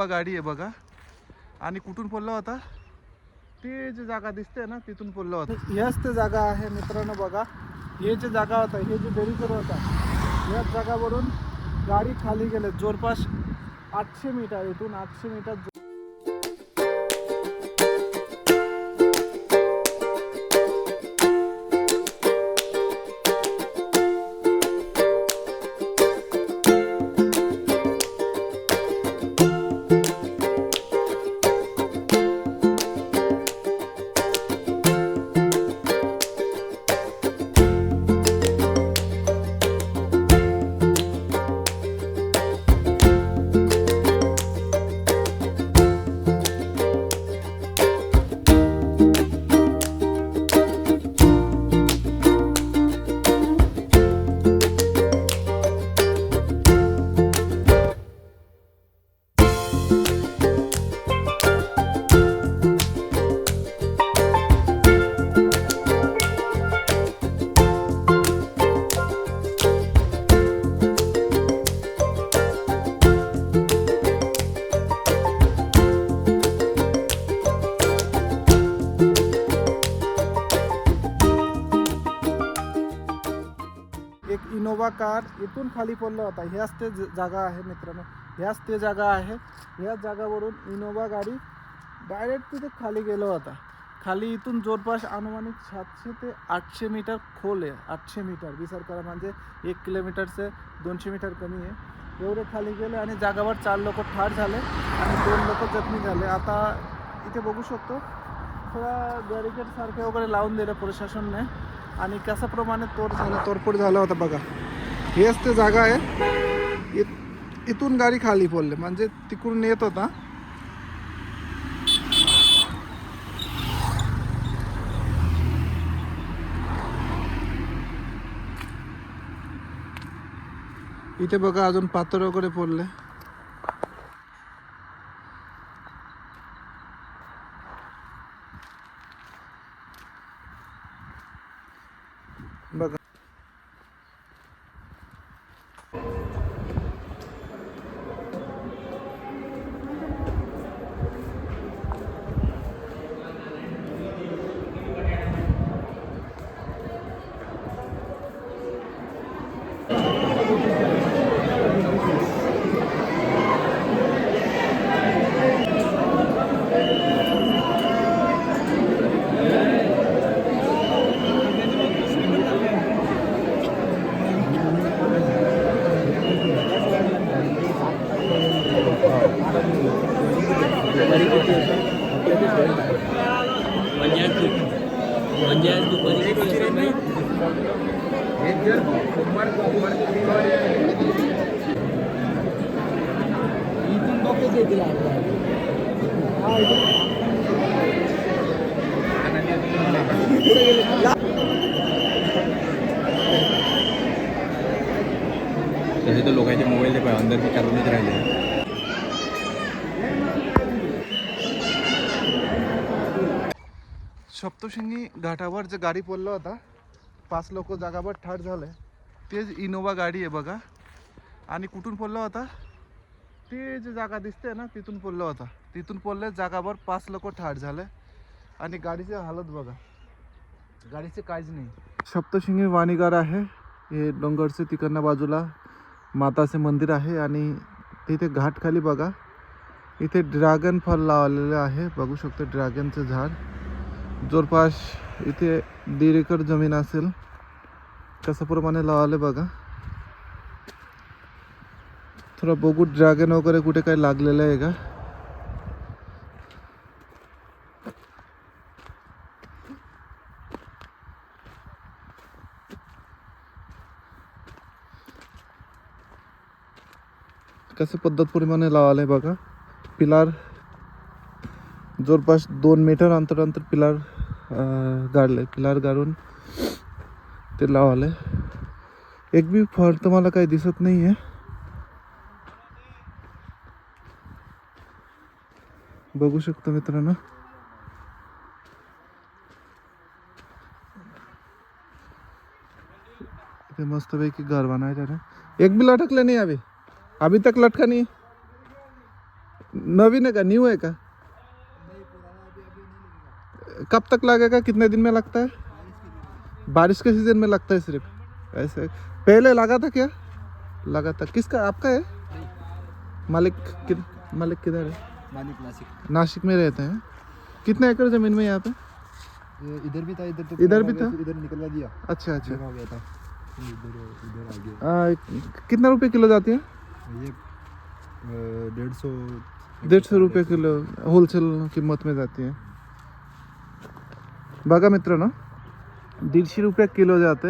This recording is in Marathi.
इनोवा गाडी आहे बघा. आणि कुठून पडला होता? ते जे जागा दिसते ना तिथून पडला होता. ह्याच ते जागा आहे मित्रांनो बघा. हे जे जागा होता हे जे बेरीकर होता ह्याच जागावरून गाडी खाली गेले. जवळपास आठशे मीटर इथून आठशे मीटर एक इनोवा कार इथून खाली पडला होता. ह्याच ते ज- जागा आहे मित्रांनो. ह्याच ते जागा आहे. ह्याच जागावरून इनोवा गाडी डायरेक्ट तिथे खाली गेलो होता. खाली इथून जवळपास अनुमानिक सातशे ते आठशे मीटर खोल आहे. आठशे मीटर. विचार करा म्हणजे एक किलोमीटरचे दोनशे मीटर कमी आहे. एवढे खाली गेले आणि जागावर चार लोक ठार झाले आणि दोन लोक जखमी झाले. आता इथे बघू शकतो. थोडा बॅरिकेडसारखे वगैरे लावून दिलं प्रशासनने. आणि कशाप्रमाणे तोड झाला तोडफोड झाला होता बघा. हेच ते जागा आहे. इथून गाडी खाली पडले. म्हणजे तिकडून येत होता. इथे बघा अजून पात्र वगैरे पडले. Bakın. तसे तर लोकांचे मोबाईल ते अंदर बी चालूनच राहिले सप्तशृंगी घाटावर जे गाडी पडलं होता पाच लोक जागावर ठार झाले तेच इनोवा गाडी आहे बघा. आणि कुठून पडला होता? ते जी जागा दिसते ना तिथून पडला होता. तिथून पडले जागावर पाच लोक ठार झाले. आणि गाडीची हालत बघा. गाडीचे काहीच नाही. सप्तशिंगी वाणीगार आहे. हे डोंगरचे तिकडनं बाजूला माताचे मंदिर आहे. आणि तिथे घाटखाली बघा. इथे ड्रॅगन फळ लावलेलं आहे. बघू शकतो ड्रॅगनचं झाड. जवळपास इथे दीड एकर जमीन असेल. कशाप्रमाणे लावले बघा. थोडं बघू ड्रॅगन वगैरे कुठे काही लागलेलं आहे का? कसं पद्धतप्रमाणे लावले बघा. पिलार जवळपास दोन मीटर अंतर अंतर पिलार गाडले. पिलार गाडून ते लावले. एक बी फळ तर मला काही दिसत नाही आहे बघू शकतो मित्रांनो. इथे मस्तपैकी घर बनायचं आहे एक भी लटकले नहीं अभी. अभी तक लटका नहीं. नवीन है का? न्यू है का? कब तक लगेगा कितने दिन में लगता है? बारिश के सीज़न में लगता है सिर्फ़। ऐसे। पहले लगा था क्या? लगा था। किसका? आपका है? मालिक कि, मालिक किधर है? मालिक नाशिक नासिक में रहते हैं। कितने एकड़ ज़मीन में यहाँ पे? इधर भी था इधर तो इधर भी था? इधर निकलवा दिया। अच्छा अच्छा। हो गया था। इधर इधर आ गया। आ, कितना रुपए किलो जाती है? ये डेढ़ सौ। दीडशे रुपये किलो होलसेल किंमत में जाती है। बघा मित्रांनो দেড়শো রুপিয়া কিলো যাতে।